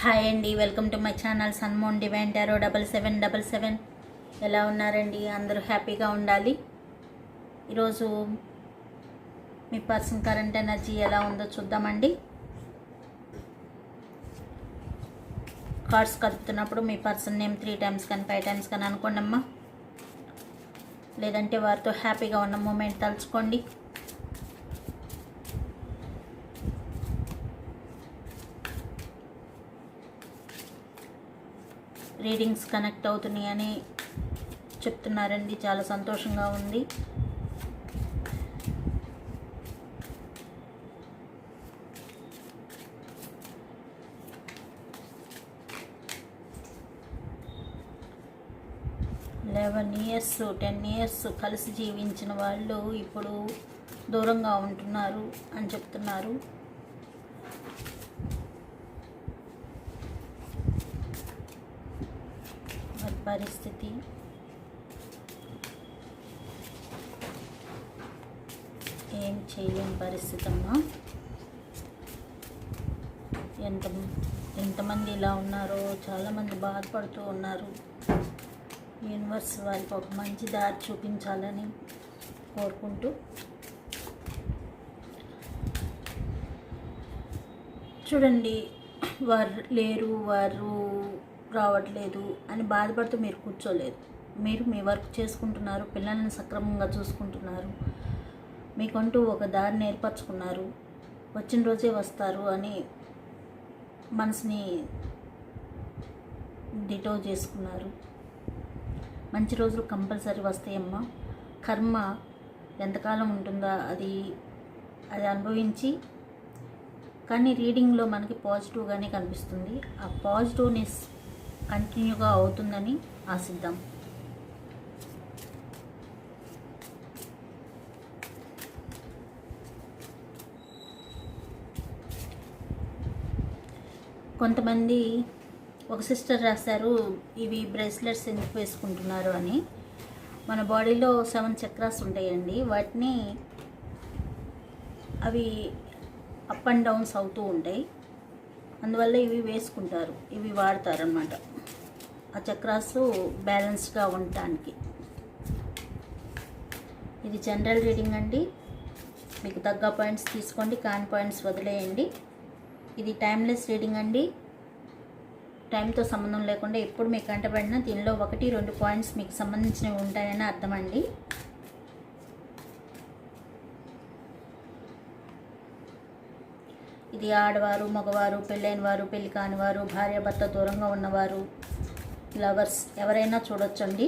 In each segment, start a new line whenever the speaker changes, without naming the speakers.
Hi అండి welcome to my channel సన్మోన్ divine tarot double seven double seven. ఎలా ఉన్నారండి? అందరూ హ్యాపీగా ఉండాలి. ఈరోజు మీ పర్సన్ కరెంట్ ఎనర్జీ ఎలా ఉందో చూద్దామండి. కార్డ్స్ కలుపుతున్నప్పుడు మీ పర్సన్ నేమ్ త్రీ టైమ్స్ కానీ ఫైవ్ టైమ్స్ కానీ అనుకోండి అమ్మా లేదంటే వారితో హ్యాపీగా ఉన్న మూమెంట్ తలుచుకోండి. రీడింగ్స్ కనెక్ట్ అవుతున్నాయని చెప్తున్నారండి. చాలా సంతోషంగా ఉంది. లెవెన్ ఇయర్స్ టెన్ ఇయర్స్ కలిసి జీవించిన వాళ్ళు ఇప్పుడు దూరంగా ఉంటున్నారు అని చెప్తున్నారు మరి పరిస్థితి. ఏం చేయలేని పరిస్థితి అమ్మా ఎంత ఎంతమంది ఇలా ఉన్నారో చాలామంది బాధపడుతూ ఉన్నారు. యూనివర్స్ వారికి ఒక మంచి దారి చూపించాలని కోరుకుంటూ. చూడండి వారు లేరు వారు రావట్లేదు అని బాధపడుతూ మీరు కూర్చోలేదు. మీరు మీ వర్క్ చేసుకుంటున్నారు పిల్లల్ని సక్రమంగా చూసుకుంటున్నారు. మీకంటూ ఒక దారిని ఏర్పరచుకున్నారు. వచ్చిన రోజే వస్తారు అని మనసుని డిటో చేసుకున్నారు. మంచి రోజులు కంపల్సరీ వస్తాయమ్మా. కర్మ ఎంతకాలం ఉంటుందో అది అది అనుభవించి కానీ రీడింగ్లో మనకి పాజిటివ్గానే కనిపిస్తుంది. ఆ పాజిటివ్నెస్ కంటిన్యూగా అవుతుందని ఆశిద్దాం. కొంతమంది ఒక సిస్టర్ రాశారు ఇవి బ్రేస్లెట్స్ ఎందుకు వేసుకుంటున్నారు అని. మన బాడీలో సెవెన్ చక్రాస్ ఉంటాయండి. వాటిని అవి అప్ అండ్ డౌన్స్ అవుతూ ఉంటాయి. అందువల్ల ఇవి వేసుకుంటారు ఇవి వాడతారనమాట ఆ చక్రాస్ బ్యాలెన్స్గా ఉండటానికి. ఇది జనరల్ రీడింగ్ అండి. మీకు తగ్గ పాయింట్స్ తీసుకోండి కాన్ పాయింట్స్ వదిలేయండి. ఇది టైమ్లెస్ రీడింగ్ అండి. టైంతో సంబంధం లేకుండా ఎప్పుడు మీకు కంటపడినా దీనిలో ఒకటి రెండు పాయింట్స్ మీకు సంబంధించినవి ఉంటాయని అర్థం అండి. ఇది ఆడవారు మగవారు పెళ్ళైన వారు పెళ్ళి కాని వారు భార్యాభర్త దూరంగా ఉన్నవారు లవర్స్ ఎవరైనా చూడొచ్చండి.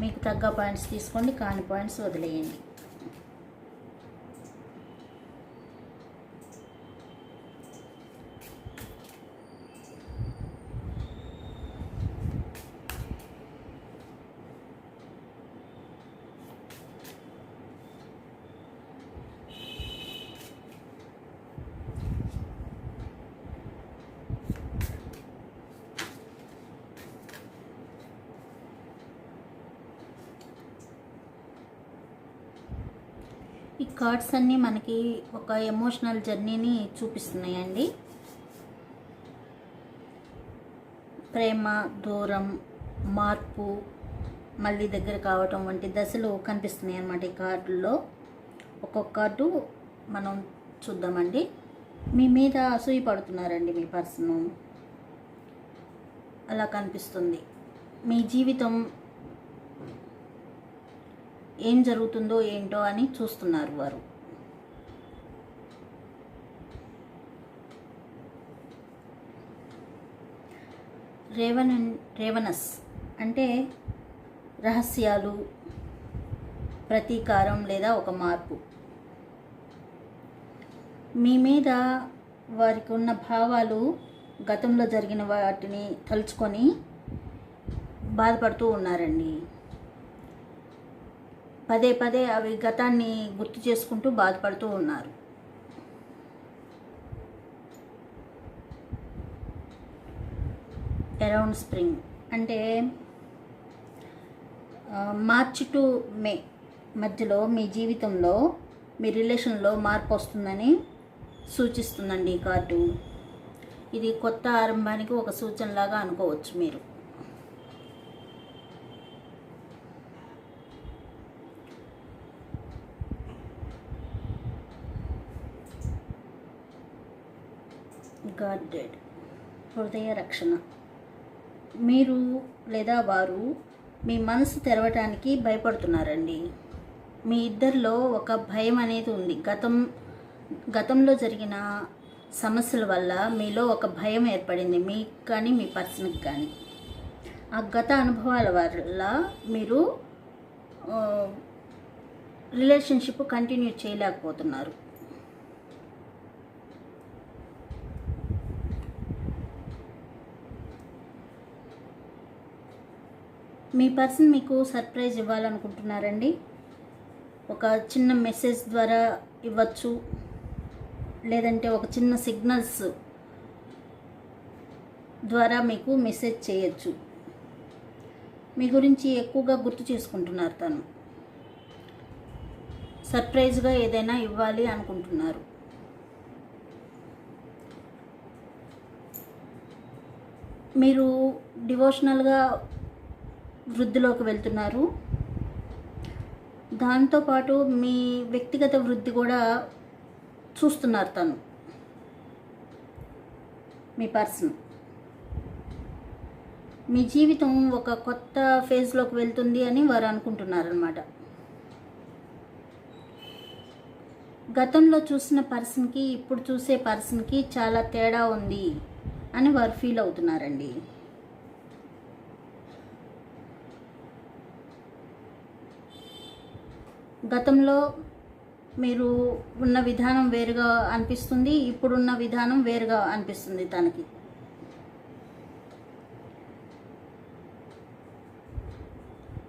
మీకు తగ్గ పాయింట్స్ తీసుకోండి కాని పాయింట్స్ వదిలేయండి. కార్డ్స్ అన్నీ మనకి ఒక ఎమోషనల్ జర్నీని చూపిస్తున్నాయండి. ప్రేమ దూరం మార్పు మళ్ళీ దగ్గర కావటం వంటి దశలు కనిపిస్తున్నాయి అన్నమాట ఈ కార్డుల్లో. ఒక్కొక్క కార్డు మనం చూద్దామండి. మీ మీద అసూయ పడుతున్నారండి మీ పర్సన్. అలా కనిపిస్తుంది. మీ జీవితం ఏం జరుగుతుందో ఏంటో అని చూస్తున్నారు వారు. రేవన్ రేవనస్ అంటే రహస్యాలు ప్రతీకారం లేదా ఒక మార్పు. మీ మీద వారికి ఉన్న భావాలు గతంలో జరిగిన వాటిని తలుచుకొని బాధపడుతూ ఉన్నారండి. పదే పదే అవి గతాన్ని గుర్తు చేసుకుంటూ బాధపడుతూ ఉన్నారు. Around spring. అంటే మార్చ్ టు మే మధ్యలో మీ జీవితంలో మీ రిలేషన్లో మార్పు వస్తుందని సూచిస్తుందండి ఈ కార్డు. ఇది కొత్త ఆరంభానికి ఒక సూచనలాగా అనుకోవచ్చు మీరు. గార్డెడ్ హృదయ రక్షణ మీరు లేదా వారు మీ మనసు తెరవటానికి భయపడుతున్నారండి. మీ ఇద్దరిలో ఒక భయం అనేది ఉంది. గతం గతంలో జరిగిన సమస్యల వల్ల మీలో ఒక భయం ఏర్పడింది. మీకు కానీ మీ పర్సన్కి కానీ. ఆ గత అనుభవాల వల్ల మీరు రిలేషన్షిప్ కంటిన్యూ చేయలేకపోతున్నారు. మీ పర్సన్ మీకు సర్ప్రైజ్ ఇవ్వాలనుకుంటున్నారండి. ఒక చిన్న మెసేజ్ ద్వారా ఇవ్వచ్చు. లేదంటే ఒక చిన్న సిగ్నల్స్ ద్వారా మీకు మెసేజ్ చేయొచ్చు. మీ గురించి ఎక్కువగా గుర్తు చేసుకుంటున్నారు తను. సర్ప్రైజ్గా ఏదైనా ఇవ్వాలి అనుకుంటున్నారు. మీరు డివోషనల్గా వృద్ధిలోకి వెళ్తున్నారు. దాంతోపాటు మీ వ్యక్తిగత వృద్ధి కూడా చూస్తున్నారు తను. మీ పర్సన్. మీ జీవితం ఒక కొత్త ఫేజ్లోకి వెళ్తుంది అని వారు అనుకుంటున్నారనమాట గతంలో చూసిన పర్సన్కి ఇప్పుడు చూసే పర్సన్కి చాలా తేడా ఉంది అని వారు ఫీల్ అవుతున్నారండి. గతంలో మీరు ఉన్న విధానం వేరుగా అనిపిస్తుంది ఇప్పుడున్న విధానం వేరుగా అనిపిస్తుంది తనకి?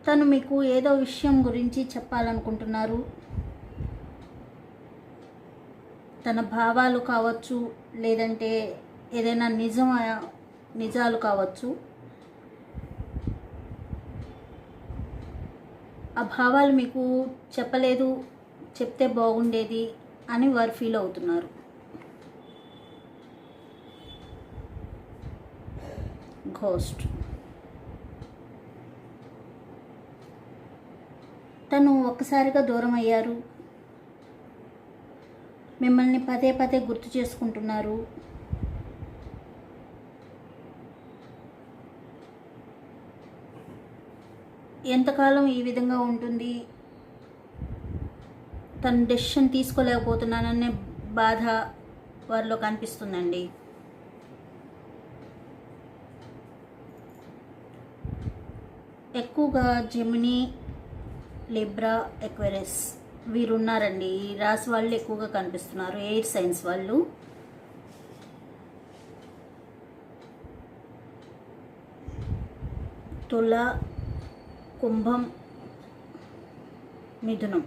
తను మీకు ఏదో విషయం గురించి చెప్పాలనుకుంటున్నారు. తన భావాలు కావచ్చు లేదంటే ఏదైనా నిజం నిజాలు కావచ్చు. ఆ భావాలు మీకు చెప్పలేదు చెప్తే బాగుండేది అని వారు ఫీల్ అవుతున్నారు. ఘోస్ట్. తను ఒక్కసారిగా దూరం అయ్యారు మిమ్మల్ని పదే పదే గుర్తు చేసుకుంటున్నారు. ఎంతకాలం ఈ విధంగా ఉంటుంది? తను డెసిషన్ తీసుకోలేకపోతున్నాననే బాధ వారిలో కనిపిస్తుందండి. ఎక్కువగా జెమిని లిబ్రా ఎక్వెరస్ వీరు ఉన్నారండి ఈ రాసి వాళ్ళు ఎక్కువగా కనిపిస్తున్నారు. ఎయిర్ సైన్స్ వాళ్ళు. తుల కుంభం మిథునం.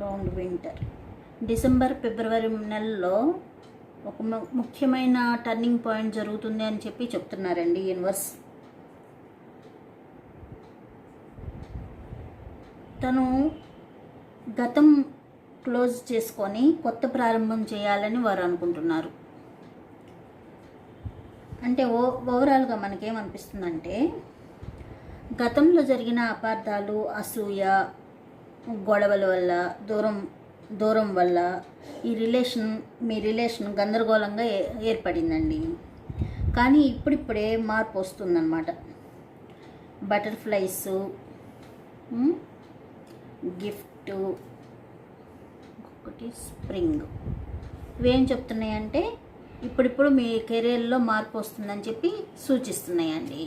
రౌండ్ వింటర్ డిసెంబర్ ఫిబ్రవరి నెలలో ఒక ముఖ్యమైన టర్నింగ్ పాయింట్ జరుగుతుంది అని చెప్పి చెప్తున్నారండి యూనివర్స్ తను గతం క్లోజ్ చేసుకొని కొత్త ప్రారంభం చేయాలని వారు అనుకుంటున్నారు. అంటే ఓ ఓవరాల్గా మనకేమనిపిస్తుందంటే గతంలో జరిగిన అపార్థాలు అసూయ గొడవల వల్ల దూరం దూరం వల్ల ఈ రిలేషన్ మీ రిలేషన్ గందరగోళంగా ఏ- ఏర్పడిందండి. కానీ ఇప్పుడిప్పుడే మార్పు వస్తుందన్నమాట. బటర్ఫ్లైస్ గిఫ్ట్ ఒకటి స్ప్రింగ్. ఇవేం చెప్తున్నాయంటే ఇప్పుడిప్పుడు మీ కెరీర్లో మార్పు వస్తుందని చెప్పి సూచిస్తున్నాయండి.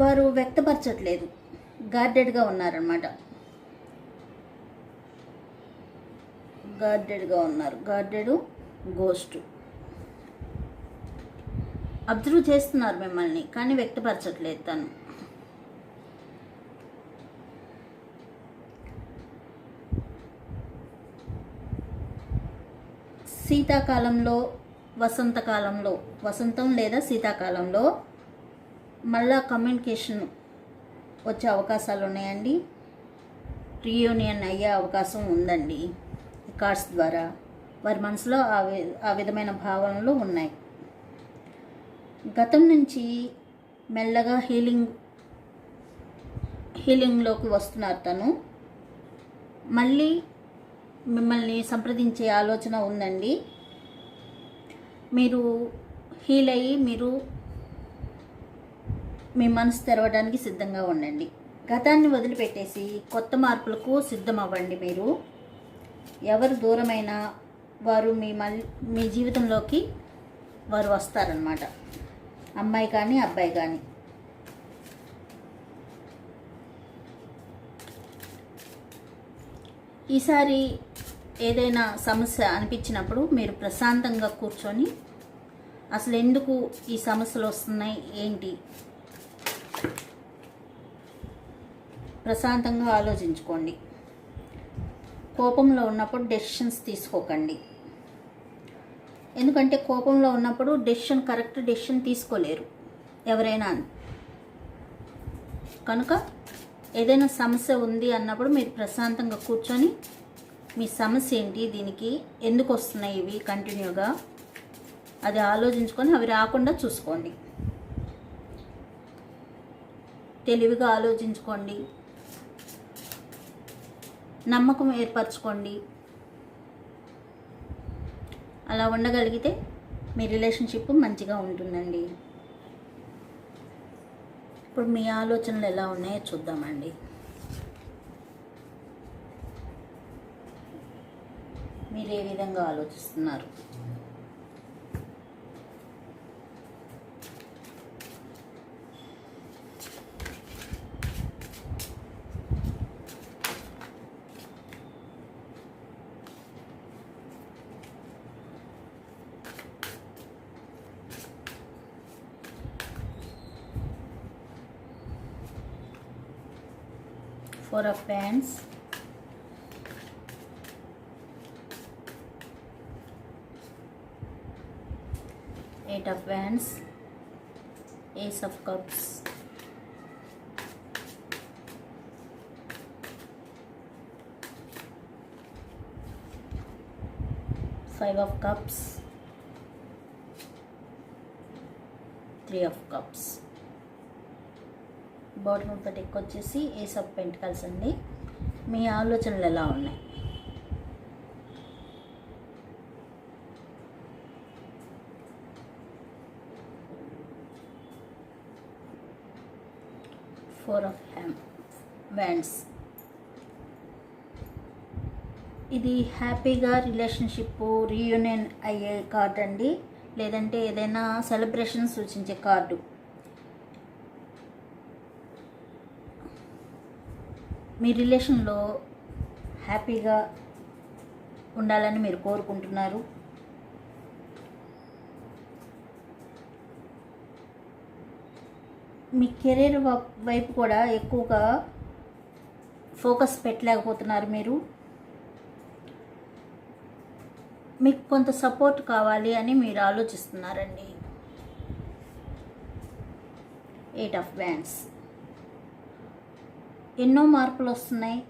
వారు వ్యక్తపరచట్లేదు. గార్డెడ్గా ఉన్నారనమాట గార్డెడ్గా ఉన్నారు. గార్డెడు గోస్ట్ అబ్జర్వ్ చేస్తున్నారు మిమ్మల్ని కానీ వ్యక్తపరచట్లేదు తను. శీతాకాలంలో వసంతకాలంలో వసంతం లేదా శీతాకాలంలో మళ్ళా కమ్యూనికేషన్ వచ్చే అవకాశాలు ఉన్నాయండి. రీయూనియన్ అయ్యే అవకాశం ఉందండి కార్డ్స్ ద్వారా. వారి మనసులో ఆ ఆ విధమైన భావనలు ఉన్నాయి. గతం నుంచి మెల్లగా హీలింగ్ హీలింగ్లోకి వస్తున్నారు తను. మళ్ళీ మిమ్మల్ని సంప్రదించే ఆలోచన ఉందండి. మీరు హీల్ అయ్యి మీరు మీ మనసు తెరవడానికి సిద్ధంగా ఉండండి. గతాన్ని వదిలిపెట్టేసి కొత్త మార్పులకు సిద్ధం అవ్వండి మీరు. ఎవరు దూరమైనా వారు మీ మళ్ళీ మీ జీవితంలోకి వారు వస్తారనమాట అమ్మాయి కానీ అబ్బాయి కానీ. ఈసారి ఏదైనా సమస్య అనిపించినప్పుడు మీరు ప్రశాంతంగా కూర్చొని అసలు ఎందుకు ఈ సమస్యలు వస్తున్నాయి ఏంటి? ప్రశాంతంగా ఆలోచించుకోండి. కోపంలో ఉన్నప్పుడు డెసిషన్స్ తీసుకోకండి. ఎందుకంటే కోపంలో ఉన్నప్పుడు డెసిషన్ కరెక్ట్ డెసిషన్ తీసుకోలేరు ఎవరైనా కనుక ఏదైనా సమస్య ఉంది అన్నప్పుడు మీరు ప్రశాంతంగా కూర్చొని మీ సమస్య ఏంటి? దీనికి ఎందుకు వస్తున్నాయి ఇవి కంటిన్యూగా? అది ఆలోచించుకొని అవి రాకుండా చూసుకోండి. తెలివిగా ఆలోచించుకోండి. నమ్మకం ఏర్పరచుకోండి. అలా ఉండగలిగితే మీ రిలేషన్షిప్ మంచిగా ఉంటుందండి. ఇప్పుడు మీ ఆలోచనలు ఎలా ఉన్నాయో చూద్దామండి. మీరు ఏ విధంగా ఆలోచిస్తున్నారు? Four of pants five of cups. Three of cups. Bottom of the deck వచ్చేసి ఏస్ ఆఫ్ పెంటికల్స్ అండి మీ ఆలోచనలు ఎలా ఉన్నాయి? ఫోర్ ఆఫ్ హ్యామ్ వ్యాండ్స్ ఇది హ్యాపీగా రిలేషన్షిప్ రీయూనియన్ అయ్యే కార్డ్ అండి. లేదంటే ఏదైనా సెలబ్రేషన్ సూచించే కార్డు. మీ రిలేషన్లో హ్యాపీగా ఉండాలని మీరు కోరుకుంటున్నారు. మీ కెరీర్ వైపు కూడా ఎక్కువగా ఫోకస్ పెట్టలేకపోతున్నారు మీరు. మీకు కొంత సపోర్ట్ కావాలి అని మీరు ఆలోచిస్తున్నారండి. ఎయిట్ ఆఫ్ బ్యాండ్స్ ఎన్నో మార్పులు వస్తున్నాయి.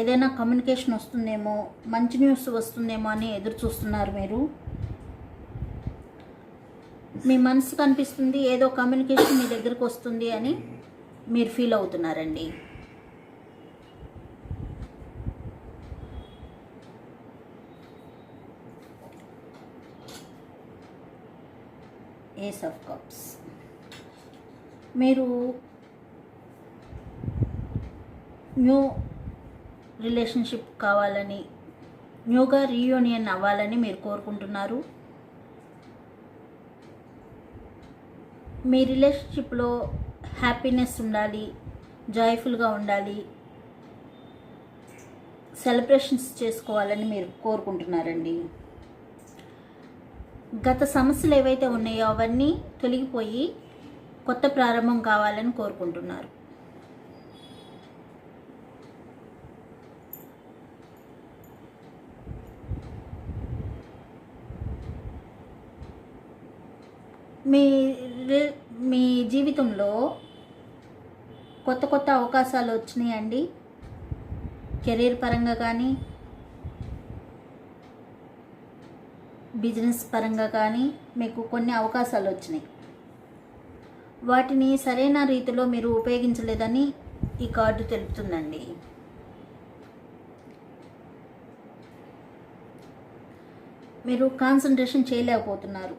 ఏదైనా కమ్యూనికేషన్ వస్తుందేమో మంచి న్యూస్ వస్తుందేమో అని ఎదురు చూస్తున్నారు మీరు. మీ మనసు కనిపిస్తుంది ఏదో కమ్యూనికేషన్ మీ దగ్గరకు వస్తుంది అని మీరు ఫీల్ అవుతున్నారండి. ఏస్ ఆఫ్ కప్స్ మీరు న్యూ రిలేషన్షిప్ కావాలని న్యూగా రీయూనియన్ అవ్వాలని మీరు కోరుకుంటున్నారు. మీ రిలేషన్షిప్లో హ్యాపీనెస్ ఉండాలి జాయ్ఫుల్గా ఉండాలి సెలబ్రేషన్స్ చేసుకోవాలని మీరు కోరుకుంటున్నారండి. గత సమస్యలు ఏవైతే ఉన్నాయో అవన్నీ తొలగిపోయి కొత్త ప్రారంభం కావాలని కోరుకుంటున్నారు. మీ మీ జీవితంలో కొత్త కొత్త అవకాశాలు వచ్చినాయండి. కెరీర్ పరంగా కానీ బిజినెస్ పరంగా కానీ మీకు కొన్ని అవకాశాలు వచ్చినాయి. వాటిని సరైన రీతిలో మీరు ఉపయోగించలేదని ఈ కార్డు తెలుపుతుందండి. మీరు కాన్సన్ట్రేషన్ చేయలేకపోతున్నారు.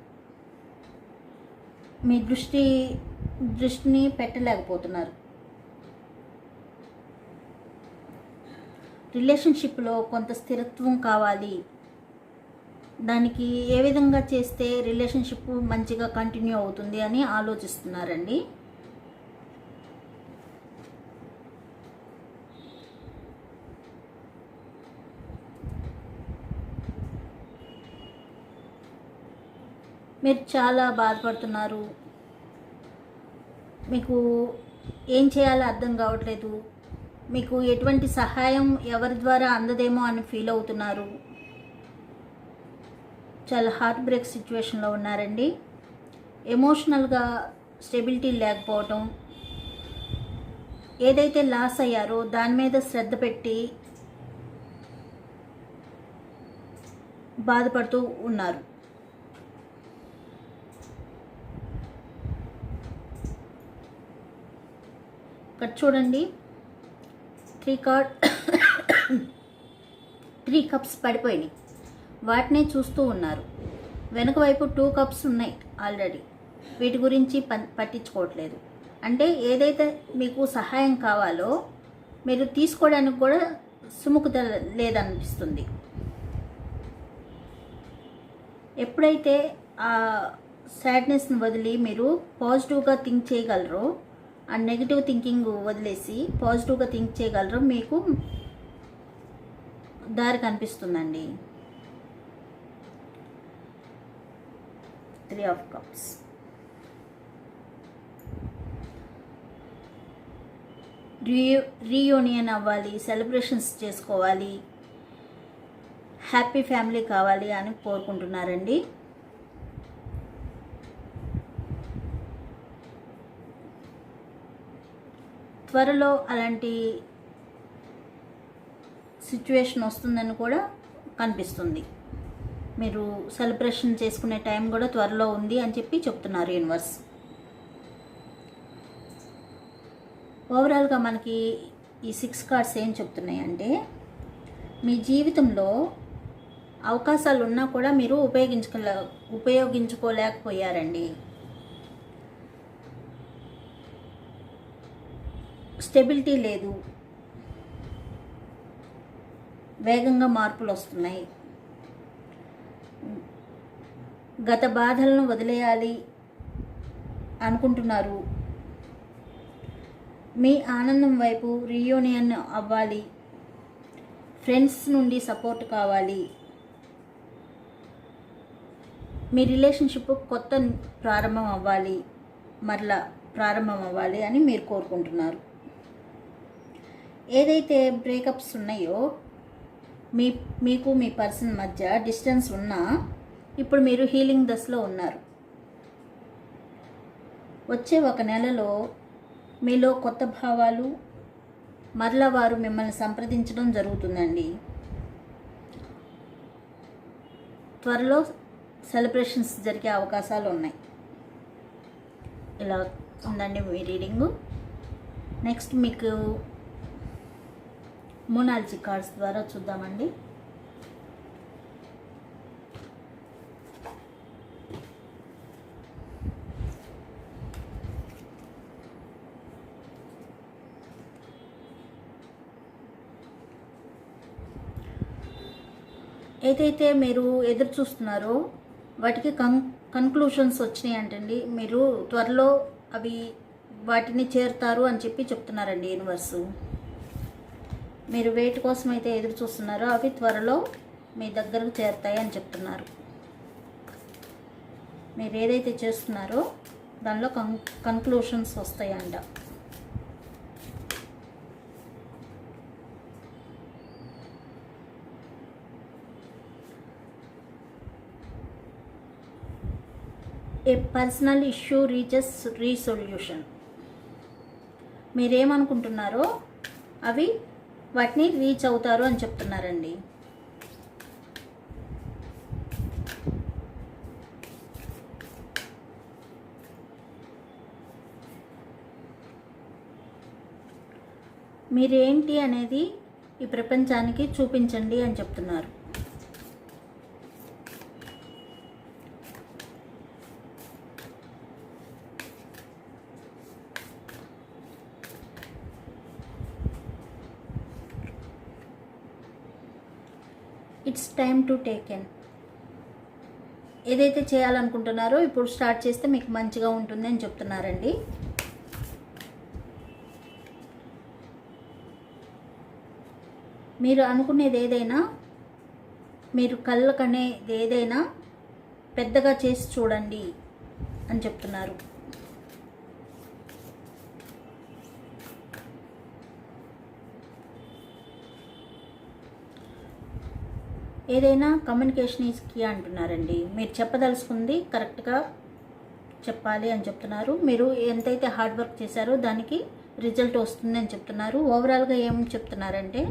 మీ దృష్టి దృష్టిని పెట్టలేకపోతున్నారు. రిలేషన్షిప్లో కొంత స్థిరత్వం కావాలి. దానికి ఏ విధంగా చేస్తే రిలేషన్షిప్ మంచిగా కంటిన్యూ అవుతుంది అని ఆలోచిస్తున్నారండి? మీరు చాలా బాధపడుతున్నారు. మీకు ఏం చేయాలో అర్థం కావట్లేదు. మీకు ఎటువంటి సహాయం ఎవరి ద్వారా అందదేమో అని ఫీల్ అవుతున్నారు. చాలా హార్ట్ బ్రేక్ సిచ్యువేషన్లో ఉన్నారండి. ఎమోషనల్గా స్టెబిలిటీ లేకపోవటం ఏదైతే లాస్ అయ్యారో దాని మీద శ్రద్ధ పెట్టి బాధపడుతూ ఉన్నారు. ఇక్కడ చూడండి. త్రీ కార్డ్ త్రీ కప్స్ పడిపోయినాయి. వాటినే చూస్తూ ఉన్నారు. వెనక వైపు టూ కప్స్ ఉన్నాయి ఆల్రెడీ. వీటి గురించి పట్టించుకోవట్లేదు. అంటే ఏదైతే మీకు సహాయం కావాలో మీరు తీసుకోవడానికి కూడా సుముఖత లేదనిపిస్తుంది. ఎప్పుడైతే ఆ సాడ్నెస్ని వదిలి మీరు పాజిటివ్గా థింక్ చేయగలరో ఆ నెగిటివ్ థింకింగ్ వదిలేసి పాజిటివ్గా థింక్ చేయగలరో మీకు దారి కనిపిస్తుందండి. Three of cups. రియూ రీయూనియన్ అవ్వాలి సెలబ్రేషన్స్ చేసుకోవాలి హ్యాపీ ఫ్యామిలీ కావాలి అని కోరుకుంటున్నారండి. త్వరలో అలాంటి సిచ్యువేషన్ వస్తుందని కూడా కనిపిస్తుంది. మీరు సెలబ్రేషన్ చేసుకునే టైం కూడా త్వరలో ఉంది అని చెప్పి చెప్తున్నారు యూనివర్స్. ఓవరాల్గా మనకి ఈ సిక్స్ కార్డ్స్ ఏం చెప్తున్నాయి అంటే మీ జీవితంలో అవకాశాలు ఉన్నా కూడా మీరు ఉపయోగించుకోలే ఉపయోగించుకోలేకపోయారండి. స్టెబిలిటీ లేదు. వేగంగా మార్పులు వస్తున్నాయి. గత బాధలను వదిలేయాలి అనుకుంటున్నారు. మీ ఆనందం వైపు రీయూనియన్ అవ్వాలి. ఫ్రెండ్స్ నుండి సపోర్ట్ కావాలి. మీ రిలేషన్షిప్ కొత్త ప్రారంభం అవ్వాలి. మరలా ప్రారంభం అవ్వాలి అని మీరు కోరుకుంటున్నారు. ఏదైతే బ్రేకప్స్ ఉన్నాయో మీ మీకు మీ పర్సన్ మధ్య డిస్టెన్స్ ఉన్నా ఇప్పుడు మీరు హీలింగ్ దశలో ఉన్నారు. వచ్చే ఒక నెలలో మీలో కొత్త భావాలు మరలా వారు మిమ్మల్ని సంప్రదించడం జరుగుతుందండి. త్వరలో సెలబ్రేషన్స్ జరిగే అవకాశాలు ఉన్నాయి. ఇలా ఉందండి మీ రీడింగు. నెక్స్ట్ మీకు మూనాలజీ కార్డ్స్ ద్వారా చూద్దామండి. ఏదైతే మీరు ఎదురు చూస్తున్నారో వాటికి కన్ కన్క్లూషన్స్ వచ్చినాయి అంటండి మీరు త్వరలో అవి వాటిని చేరుతారు అని చెప్పి చెప్తున్నారండి యూనివర్సు మీరు వెయిట్ కోసం అయితే ఎదురు చూస్తున్నారో అవి త్వరలో మీ దగ్గరకు చేరుతాయి అని చెప్తున్నారు. మీరు ఏదైతే చేస్తున్నారో దానిలో కన్ కన్క్లూషన్స్ వస్తాయంట. A personal issue reaches resolution. మీరేమనుకుంటున్నారో అవి వాటిని రీచ్ అవుతారు అని చెప్తున్నారండి. మీరేంటి అనేది ఈ ప్రపంచానికి చూపించండి అని చెప్తున్నారు. టైం టు టేక్ ఎన్ ఏదైతే చేయాలనుకుంటున్నారో ఇప్పుడు స్టార్ట్ చేస్తే మీకు మంచిగా ఉంటుంది అని చెప్తున్నారండి. మీరు అనుకునేది ఏదైనా మీరు కళ్ళకనేది ఏదైనా పెద్దగా చేసి చూడండి అని చెప్తున్నారు. ఏదైనా కమ్యూనికేషన్ ఈజ్ కీ అంటున్నారండి. మీరు చెప్పదలుచుకుంది కరెక్ట్గా చెప్పాలి అని చెప్తున్నారు. మీరు ఎంతైతే హార్డ్ వర్క్ చేశారో దానికి రిజల్ట్ వస్తుంది అని చెప్తున్నారు. ఓవరాల్గా ఏం చెప్తున్నారంటే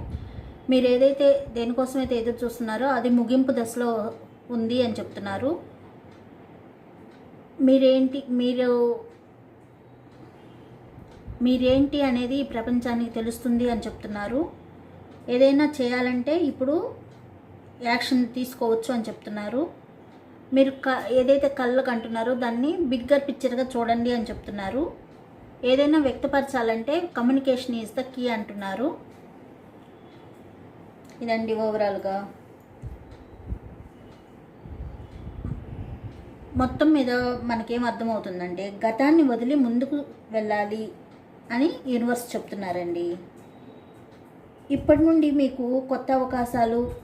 మీరు ఏదైతే దేనికోసం అయితే ఎదురు చూస్తున్నారో అది ముగింపు దశలో ఉంది అని చెప్తున్నారు. మీరేంటి మీరు మీరేంటి అనేది ఈ ప్రపంచానికి తెలుస్తుంది అని చెప్తున్నారు. ఏదైనా చేయాలంటే ఇప్పుడు యాక్షన్ తీసుకోవచ్చు అని చెప్తున్నారు. మీరు క ఏదైతే కళ్ళకు అంటున్నారో దాన్ని బిగ్గర్ పిక్చర్గా చూడండి అని చెప్తున్నారు. ఏదైనా వ్యక్తపరచాలంటే కమ్యూనికేషన్ ఈజ్ ద కీ అంటున్నారు. ఇదండి ఓవరాల్గా. మొత్తం మీద మనకేం అర్థమవుతుందంటే గతాన్ని వదిలి ముందుకు వెళ్ళాలి అని యూనివర్స్ చెప్తున్నారండి. ఇప్పటి నుండి మీకు కొత్త అవకాశాలు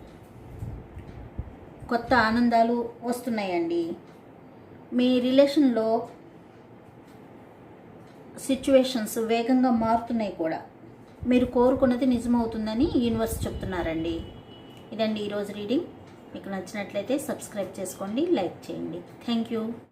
కొత్త ఆనందాలు వస్తున్నాయండి. మీ రిలేషన్లో సిచ్యువేషన్స్ వేగంగా మారుతున్నాయి కూడా. మీరు కోరుకున్నది నిజమవుతుందని యూనివర్స్ చెప్తున్నారండి. ఇదండి ఈరోజు రీడింగ్. మీకు నచ్చినట్లయితే సబ్స్క్రైబ్ చేసుకోండి లైక్ చేయండి. Thank you.